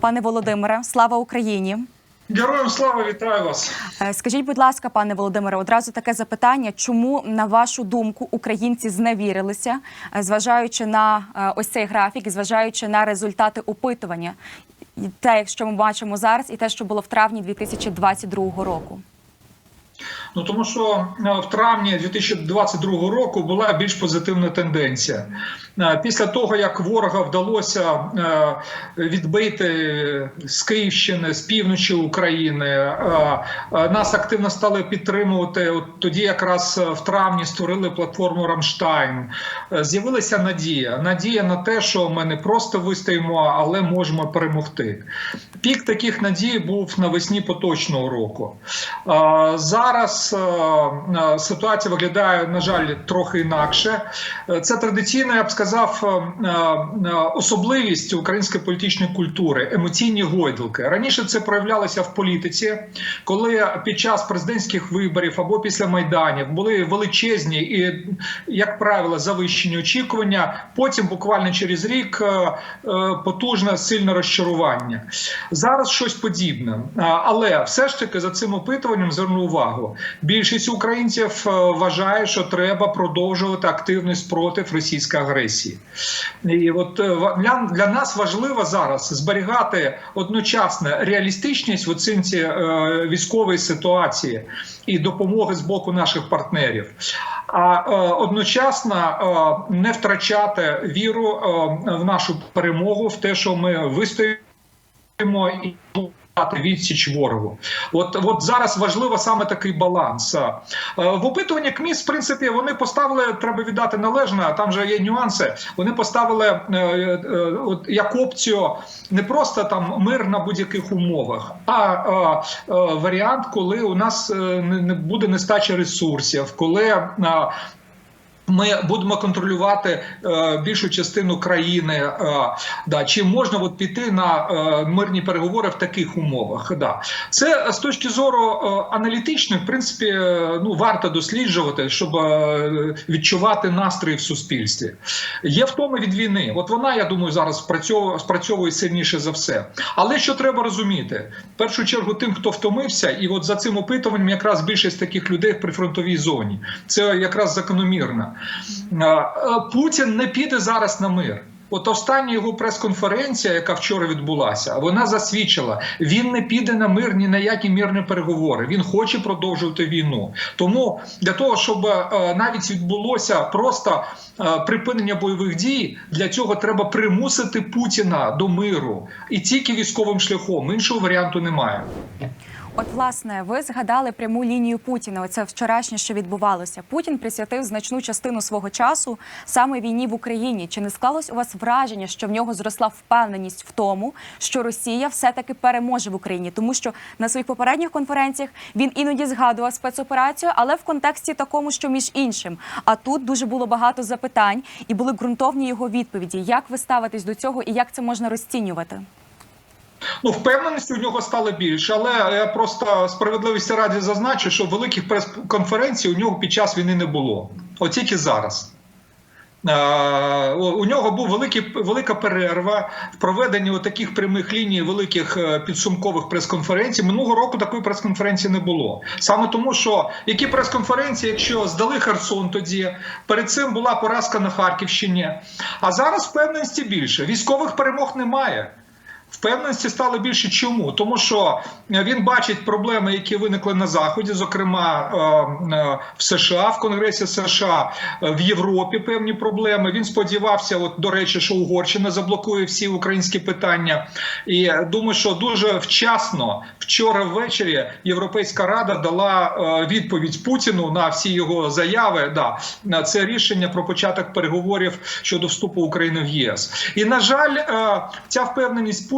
Пане Володимире, слава Україні! Героям слава вітаю вас. Е, Скажіть, будь ласка, пане Володимире, одразу таке запитання: чому на вашу думку українці зневірилися, е, зважаючи на е, ось цей графік і зважаючи на результати опитування, те, що ми бачимо зараз, і те, що було в травні 2022 року? Ну тому що е, в травні 2022 року була більш позитивна тенденція. Е, Після того, як ворога вдалося е, відбити з Київщини, з півночі України, нас активно стали підтримувати. От тоді, якраз в травні створили платформу Рамштайн. З'явилася надія. Надія на те, що ми не просто вистоїмо, але можемо перемогти. Пік таких надій був навесні поточного року. Зараз е, е, ситуація виглядає, на жаль, трохи інакше. Е, Це традиційно, я б сказав, особливість української політичної культури, емоційні гойдалки. Раніше це проявлялося в політиці, коли під час президентських виборів або після майданів були величезні і, як правило, завищені очікування. Потім, буквально через рік, потужне сильне розчарування. Зараз щось подібне, але все ж таки за цим опитуванням зверну увагу. Більшість українців е, вважає, що треба продовжувати активний спротив російської агресії. І от е, для, для нас важливо зараз зберігати одночасно реалістичність в оцінці е, військової ситуації і допомоги з боку наших партнерів. А одночасно не втрачати віру в нашу перемогу, в те, що ми вистоїмо і дати відсіч ворогу. От от зараз важливо саме такий баланс. Е, В опитуванні КМІС, в принципі, вони поставили, треба віддати належне, а там же є нюанси. Вони поставили е, е, от, як опцію не просто там мир на будь-яких умовах, а варіант, коли у нас не, буде нестача ресурсів, коли ми будемо контролювати е, більшу частину країни. Е, да, чи можна от піти на е, мирні переговори в таких умовах? Да. Це з точки зору е, аналітичної, в принципі, е, ну варто досліджувати, щоб е, відчувати настрої в суспільстві. Є втоми від війни. От вона, я думаю, зараз спрацьовує, спрацьовує сильніше за все. Але що треба розуміти? В першу чергу, тим, хто втомився, і от за цим опитуванням якраз більшість таких людей в прифронтовій зоні. Це якраз закономірно. Е, е, Путін не піде зараз на мир. От остання його прес-конференція, яка вчора відбулася, вона засвідчила, він не піде на мир ні на які мирні переговори. Він хоче продовжувати війну. Тому для того, щоб е, навіть відбулося просто припинення бойових дій, для цього треба примусити Путіна до миру і тільки військовим шляхом. Іншого варіанту немає. От, власне, ви згадали пряму лінію Путіна. Оце вчорашнє, що відбувалося. Путін присвятив значну частину свого часу саме війні в Україні. Чи не склалось у вас враження, що в нього зросла впевненість в тому, що Росія все-таки переможе в Україні? Тому що на своїх попередніх конференціях він іноді згадував спецоперацію, але в контексті такому, що між іншим. А тут дуже було багато запитань і були ґрунтовні його відповіді. Як ви ставитесь до цього і як це можна розцінювати? Ну, впевненості у нього стало більше, але я просто справедливості раді зазначу, що великих прес-конференцій у нього під час війни не було. От тільки зараз. Е, У нього був великий, велика перерва в проведенні таких прямих ліній, великих е, підсумкових прес-конференцій. Минулого року такої прес-конференції не було. Саме тому, що які прес-конференції, якщо здали Херсон, тоді перед цим була поразка на Харківщині. А зараз впевненості більше. Військових перемог немає. Впевненості стало більше. Чому? Тому що він бачить проблеми, які виникли на заході, зокрема е, е, в США, в Конгресі США, е, в Європі певні проблеми. Він сподівався, от до речі, що Угорщина заблокує всі українські питання. І думаю, що дуже вчасно вчора ввечері Європейська рада дала е, відповідь Путіну на всі його заяви. Да, на це рішення про початок переговорів щодо вступу України в ЄС. І на жаль, е, ця впевненість Путіна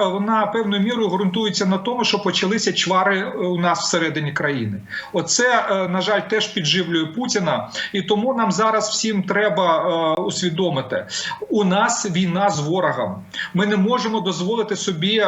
е, вона певною мірою ґрунтується на тому, що почалися чвари е, у нас всередині країни. Оце е, на жаль теж підживлює Путіна, і тому нам зараз всім треба усвідомити: у нас війна з ворогом. Ми не можемо дозволити собі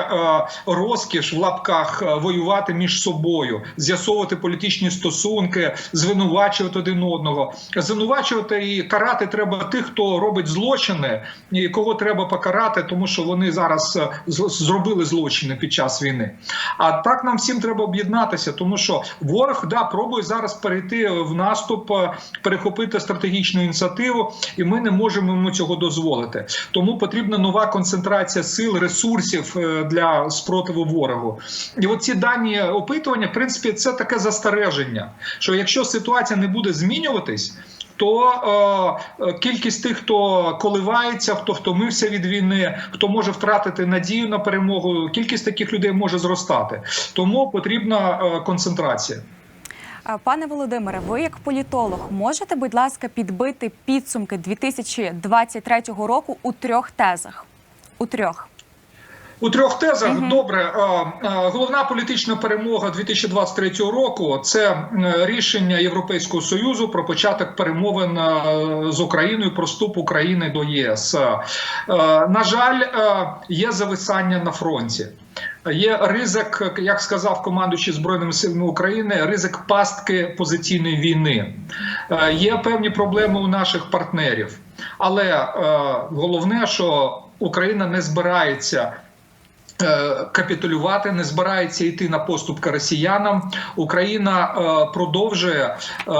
розкіш в лапках воювати між собою, з'ясовувати політичні стосунки, звинувачувати один одного. Звинувачувати і карати треба тих, хто робить злочини, і кого треба покарати, тому що вони зараз зробили злочини під час війни. А так нам всім треба об'єднатися, тому що ворог да пробує зараз перейти в наступ, е, перехопити стратегічну ініціативу, і ми не можемо йому цього дозволити. Тому потрібна нова концентрація сил, ресурсів е, для спротиву ворогу. І от ці дані опитування, в принципі, це таке застереження, що якщо ситуація не буде змінюватись. То е, е, кількість тих, хто коливається, хто втомився від війни, хто може втратити надію на перемогу, кількість таких людей може зростати. Тому потрібна е, концентрація. Пане Володимире, ви як політолог можете, будь ласка, підбити підсумки 2023 року у трьох тезах? У трьох. У трьох тезах добре. е, е, Головна політична перемога 2023 року це е, рішення Європейського союзу про початок перемовин е, з Україною про вступ України до ЄС. Е, На жаль, є зависання на фронті. Є ризик, як сказав командуючий збройними силами України, ризик пастки позиційної війни. Є певні проблеми у наших партнерів, але головне, що Україна не збирається капітулювати, не збирається йти на поступки росіянам. Україна е, продовжує е,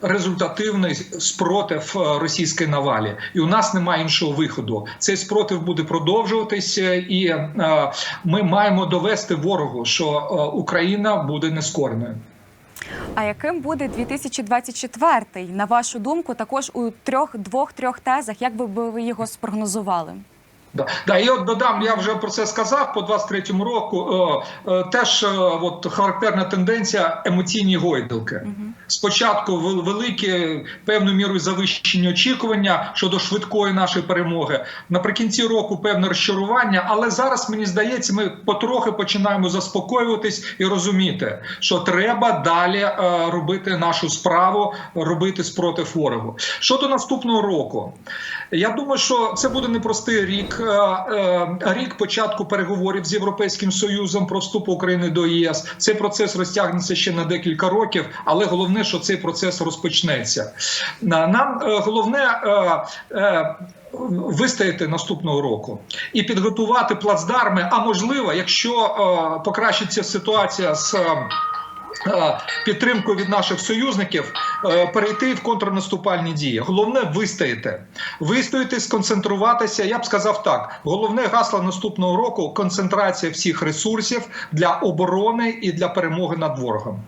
результативний спротив е, російській навалі, і у нас немає іншого виходу. Цей спротив буде продовжуватися, і е, ми маємо довести ворогу, що е, Україна буде нескореною. А яким буде 2024, на вашу думку, також у трьох двох-трьох тезах? Як би ви його спрогнозували? Да, да, і от додам, я вже про це сказав по 23-му року. Е, е, теж е, от характерна тенденція емоційні гойдалки. Спочатку вел- великі певною мірою завищені очікування щодо швидкої нашої перемоги. Наприкінці року певне розчарування, але зараз мені здається, ми потрохи починаємо заспокоюватись і розуміти, що треба далі е, робити нашу справу, робити спротив ворогу. Щодо наступного року, я думаю, що це буде непростий рік. Е, е, Рік початку переговорів з Європейським Союзом про вступ України до ЄС. Цей процес розтягнеться ще на декілька років, але головне, що цей процес розпочнеться. Нам е, головне. Вистояти наступного року і підготувати плацдарми. А можливо, якщо покращиться ситуація з е, підтримкою від наших союзників е, перейти в контрнаступальні дії. Головне вистояти, вистояти, сконцентруватися. Я б сказав так: головне гасло наступного року концентрація всіх ресурсів для оборони і для перемоги над ворогом.